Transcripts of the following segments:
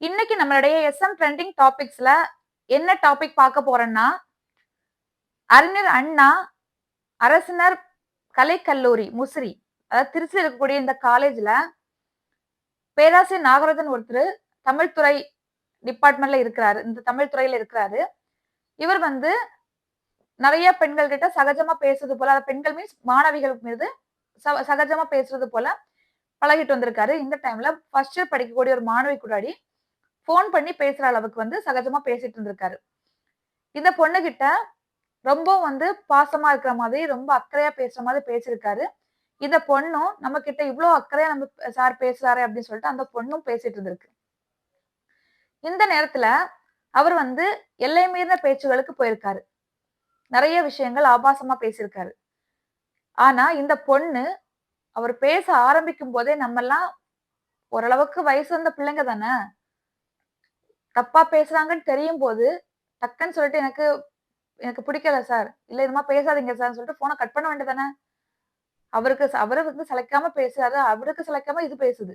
இன்னைக்கு நம்மளுடைய SM trending டாபிக்ஸ்ல என்ன டாபிக் பார்க்க போறோம்னா அறிஞர் அண்ணா அரசினர் கலைக்கல்லூரி முசிறி. அதாவது திருச்சியில் இருக்கக்கூடிய இந்த காலேஜ்ல பேராசிரியர் நாகராஜன் ஒருத்தர் தமிழ் துறை டிபார்ட்மெண்ட்ல இருக்கிறாரு. இந்த தமிழ் துறையில இருக்கிறாரு. இவர் வந்து நிறைய பெண்கள் கிட்ட சகஜமா பேசுறது போல அதாவது பெண்கள் மீன்ஸ் மாணவிகள் மீது ச- சகஜமா பேசுறது போல பழகிட்டு வந்திருக்காரு. இந்த டைம்ல ஃபர்ஸ்ட் இயர் படிக்கக்கூடிய ஒரு மாணவி கூடாடி ஃபோன் பண்ணி பேசுற அளவுக்கு வந்து சகஜமா பேசிட்டு இருந்திருக்காரு. இந்த பொண்ணுகிட்ட ரொம்ப வந்து பாசமா இருக்கிற மாதிரி ரொம்ப அக்கறையா பேசுற மாதிரி பேசியிருக்காரு. இந்த பொண்ணும் நம்ம கிட்ட இவ்வளவு அக்கறையா நம்ம சார் பேசுறாரு அப்படின்னு சொல்லிட்டு அந்த பொண்ணும் பேசிட்டு இருந்திருக்கு. இந்த நேரத்துல அவர் வந்து எல்லை மீறின பேச்சுகளுக்கு போயிருக்காரு. நிறைய விஷயங்கள் ஆபாசமா பேசியிருக்காரு. ஆனா இந்த பொண்ணு அவர் பேச ஆரம்பிக்கும் போதே நம்ம எல்லாம் ஓரளவுக்கு வயசு வந்த பிள்ளைங்க தானே? தப்பா பேசுறாங்கன்னு தெரியும் போது டக்குன்னு சொல்லிட்டு எனக்கு எனக்கு பிடிக்கல சார் இல்ல இதுமா பேசாதீங்க சார் சொல்லிட்டு போனை கட் பண்ண வேண்டியதானே அவருக்கு அவரு வந்து சிலைக்காம பேசுறாரு அவருக்கு சிலைக்காம இது பேசுது.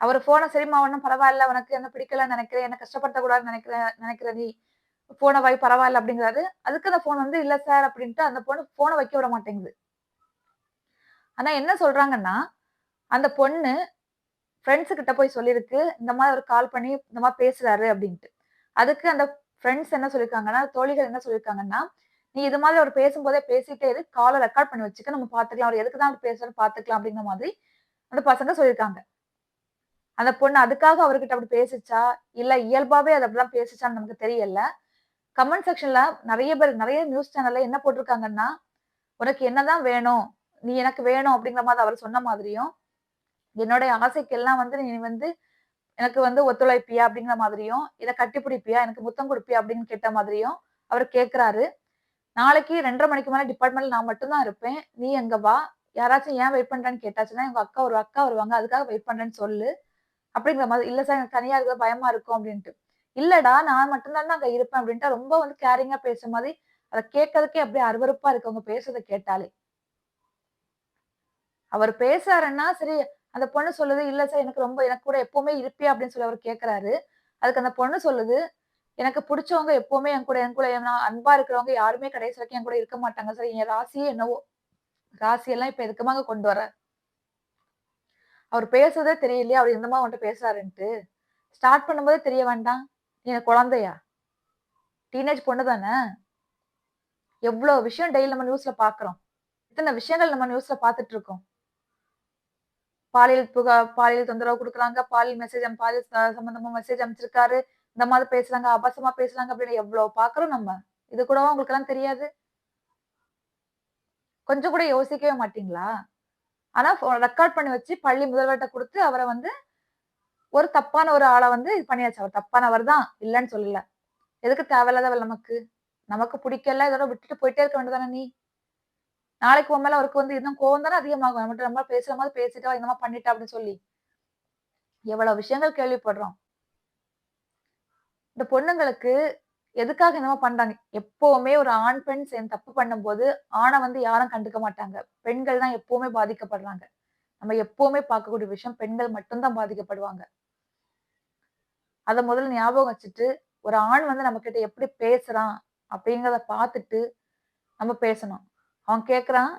அவர் போனை சரிம்மா ஒன்றும் பரவாயில்ல உனக்கு என்ன பிடிக்கலன்னு நினைக்கிறேன் என்ன கஷ்டப்படுத்தக்கூடாதுன்னு நினைக்கிறேன் நினைக்கிற நீ போனை வை பரவாயில்ல அப்படிங்கிறாரு. அதுக்கு அந்த போன் வந்து இல்ல சார் அப்படின்ட்டு அந்த பொண்ணு போனை வைக்க விட மாட்டேங்குது. ஆனா என்ன சொல்றாங்கன்னா அந்த பொண்ணு ஃப்ரெண்ட்ஸு கிட்ட போய் சொல்லியிருக்கு இந்த மாதிரி ஒரு கால் பண்ணி இந்த மாதிரி பேசுறாரு அப்படின்ட்டு. அதுக்கு அந்த ஃப்ரெண்ட்ஸ் என்ன சொல்லியிருக்காங்கன்னா தோழிகள் என்ன சொல்லியிருக்காங்கன்னா நீ இது மாதிரி அவர் பேசும்போதே பேசிட்டே இரு காலை ரெக்கார்ட் பண்ணி வச்சுக்க நம்ம பார்த்துக்கலாம் அவர் எதுக்கு தான் அவர் பேசுறாரு பார்த்துக்கலாம் அப்படிங்கிற மாதிரி அந்த பசங்க சொல்லியிருக்காங்க அந்த பொண்ணு அதுக்காக அவர்கிட்ட அப்படி பேசிச்சா? இல்ல இயல்பாவே அது அப்படிலாம் பேசிச்சான்னு நமக்கு தெரியல. கமெண்ட் செக்ஷன்ல நிறைய பேர் நிறைய நியூஸ் சேனல்ல என்ன போட்டிருக்காங்கன்னா உனக்கு என்னதான் வேணும் நீ எனக்கு வேணும் அப்படிங்கிற மாதிரி அவர் சொன்ன மாதிரியும் என்னுடைய ஆசைக்கெல்லாம் வந்து நீ வந்து எனக்கு வந்து ஒத்துழைப்பியா அப்படிங்கிற மாதிரியும் இதை கட்டிப்பிடிப்பியா எனக்கு முத்தம் கொடுப்பியா அப்படின்னு கேட்ட மாதிரியும் அவர் கேட்கிறாரு நாளைக்கு ரெண்டரை மணிக்கு மேலே டிபார்ட்மெண்ட்ல நான் மட்டும்தான் இருப்பேன். நீ எங்க வா. யாராச்சும் ஏன் வெயிட் பண்றேன்னு கேட்டாச்சுன்னா எங்க அக்கா ஒரு அக்கா வருவாங்க. அதுக்காக வெயிட் பண்றேன்னு சொல்லு. அப்படிங்கிற மாதிரி இல்ல சார் எனக்கு தனியா இருக்க பயமா இருக்கும் அப்படின்ட்டு. இல்லடா நான் மட்டும்தான் அங்க இருப்பேன் அப்படின்ட்டு ரொம்ப வந்து கேரிங்கா பேசுற மாதிரி அதை கேட்கறதுக்கே அப்படியே அருவருப்பா இருக்கு அவங்க பேசுறதை கேட்டாலே. அவர் பேசாருன்னா சரி அந்த பொண்ணு சொல்லுது இல்லை சார் எனக்கு ரொம்ப எனக்கு கூட எப்பவுமே இருப்பியா? அப்படின்னு சொல்லி அவர் கேட்குறாரு அதுக்கு அந்த பொண்ணு சொல்லுது எனக்கு பிடிச்சவங்க எப்பவுமே என் கூட என் கூட அன்பா இருக்கிறவங்க யாருமே கடைசி வரைக்கும் என் கூட இருக்க மாட்டாங்க சார். என் ராசியே என்னவோ ராசியெல்லாம் இப்ப எதுக்குமாங்க கொண்டு வர? அவர் பேசுறதே தெரியலையா அவர் இந்தமா அவன்கிட்ட உன்கிட்ட பேசுறாருன்ட்டு. ஸ்டார்ட் பண்ணும்போதே தெரிய வேண்டாம். நீ குழந்தையா? டீனேஜ் பொண்ணு தானே? எவ்வளவு விஷயம் டெய்லி நம்ம நியூஸ்ல பாக்குறோம். இத்தனை விஷயங்கள் நம்ம நியூஸ்ல பாத்துட்டு இருக்கோம். பாலியல் புகா பாலியல் தொந்தரவு கொடுக்குறாங்க பாலியல் மெசேஜ் பாலியல் சம்பந்தமா மெசேஜ் அமைச்சிருக்காரு இந்த மாதிரி பேசுறாங்க அபசமா பேசுறாங்க அப்படின்னு எவ்வளவு பாக்குறோம் நம்ம? இது கூடவா உங்களுக்கு எல்லாம் தெரியாது? கொஞ்சம் கூட யோசிக்கவே மாட்டீங்களா? ஆனா ரெக்கார்ட் பண்ணி வச்சு பள்ளி முதல்வர்கிட்ட கொடுத்து அவரை வந்து ஒரு தப்பான ஒரு ஆளை வந்து இது பண்ணியாச்சு. அவர் தப்பானவர் தான் இல்லைன்னு சொல்லல. எதுக்கு தேவையில்லாதவள் நமக்கு? நமக்கு பிடிக்கல இதோட விட்டுட்டு போயிட்டே இருக்க வேண்டியதானே நீ? நாளைக்கு உன் மேல அவருக்கு வந்து இன்னும் கோவம் தானே அதிகமாகும்? நம்மகிட்ட நம்ம பேசுற மாதிரி பேசிட்டா இந்த மாதிரி பண்ணிட்டா? அப்படின்னு சொல்லி. எவ்வளவு விஷயங்கள் கேள்விப்படுறோம். இந்த பொண்ணுங்களுக்கு எதுக்காக என்னமோ பண்றாங்க. எப்பவுமே ஒரு ஆண் பெண் சேர்ந்து தப்பு பண்ணும்போது ஆணை வந்து யாரும் கண்டுக்க மாட்டாங்க. பெண்கள் தான் எப்பவுமே பாதிக்கப்படுறாங்க. நம்ம எப்பவுமே பார்க்கக்கூடிய விஷயம் பெண்கள் மட்டும்தான் பாதிக்கப்படுவாங்க. அதை முதல்ல ஞாபகம் வச்சுட்டு ஒரு ஆண் வந்து நம்ம கிட்ட எப்படி பேசுறான் அப்படிங்கிறத பார்த்துட்டு நம்ம பேசணும். அவன் கேட்குறான்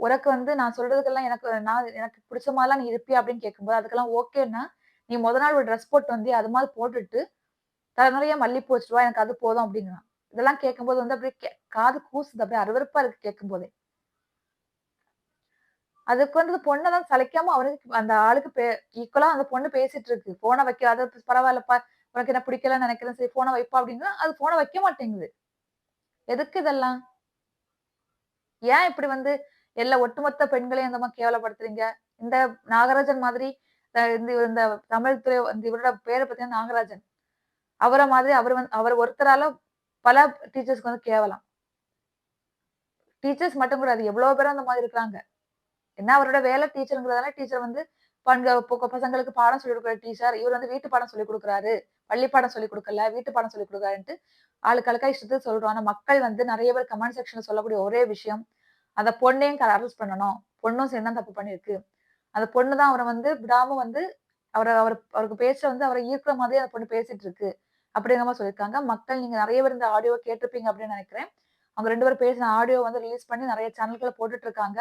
உனக்கு வந்து நான் சொல்றதுக்கெல்லாம் எனக்கு நான் எனக்கு பிடிச்ச மாதிரிலாம் நீ இருப்பியா? அப்படின்னு கேட்கும்போது அதுக்கெல்லாம் ஓகேன்னா நீ முத நாள் ஒரு ட்ரெஸ் போட்டு வந்து அது மாதிரி போட்டுட்டு தலை நிறைய மல்லிப்பூ வச்சுட்டு வா எனக்கு அது போதும் அப்படிங்கிறான். இதெல்லாம் கேட்கும்போது வந்து அப்படியே கே- காது கூசுது அப்படியே அருவறுப்பா இருக்கு கேட்கும்போதே அதுக்கு வந்து பொண்ணை தான் சளைக்காம அவனுக்கு அந்த ஆளுக்கு பே ஈக்குவலா அந்த பொண்ணு பேசிட்டு இருக்கு. போனை வைக்க அது பரவாயில்லப்பா உனக்கு என்ன பிடிக்கலன்னு நினைக்கிறேன் சரி போனை வைப்பா அப்படின்னா அது போனை வைக்க மாட்டேங்குது. எதுக்கு இதெல்லாம்? ஏன் இப்படி வந்து எல்லா ஒட்டுமொத்த பெண்களையும் இந்த மாதிரி கேவலப்படுத்துறீங்க? இந்த நாகராஜன் மாதிரி இந்த இந்த தமிழ் துறை இந்த இவரோட பேரை பார்த்தீங்கன்னா நாகராஜன். அவரை மாதிரி அவர் வந்து அவர் ஒருத்தரால பல டீச்சர்ஸ்க்கு வந்து கேவலம். டீச்சர்ஸ் மட்டும் கூட அது எவ்வளவு பேரும் அந்த மாதிரி இருக்கிறாங்க. என்ன அவரோட வேலை டீச்சருங்கிறதால டீச்சர் வந்து பண்க பசங்களுக்கு பாடம் சொல்லி கொடுக்குற டீச்சர் இவர் வந்து வீட்டு பாடம் சொல்லி கொடுக்குறாரு. பள்ளி பாடம் சொல்லி கொடுக்கல வீட்டு பாடம் சொல்லி கொடுக்கலன்ட்டு ஆளுக்கு ஆளுக்கா இஷ்டத்துக்கு சொல்றோம் ஆனா மக்கள் வந்து நிறைய பேர் கமெண்ட் செக்ஷன்ல சொல்லக்கூடிய ஒரே விஷயம் அந்த பொண்ணையும் அரெஸ்ட் பண்ணணும் பொண்ணும் சேர்ந்தான் தப்பு பண்ணிருக்கு அந்த பொண்ணு தான் அவரை வந்து விடாம வந்து அவரை அவர் அவருக்கு பேச்ச வந்து அவரை ஈர்க்கிற மாதிரி அந்த பொண்ணு பேசிட்டு இருக்கு. அப்படிங்கிற மாதிரி சொல்லியிருக்காங்க. மக்கள் நீங்க நிறைய பேர் இந்த ஆடியோ கேட்டிருப்பீங்க அப்படின்னு நினைக்கிறேன் அவங்க ரெண்டு பேரும் பேசின ஆடியோ வந்து ரிலீஸ் பண்ணி நிறைய சேனல்களை போட்டுட்டு இருக்காங்க.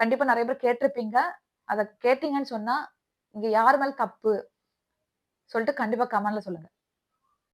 கண்டிப்பா நிறைய பேர் கேட்டிருப்பீங்க. அதை கேட்டீங்கன்னு சொன்னா, இங்க யார் மேல தப்பு? சொல்லிட்டு கண்டிப்பாக கமெண்ட்ல சொல்லுங்க.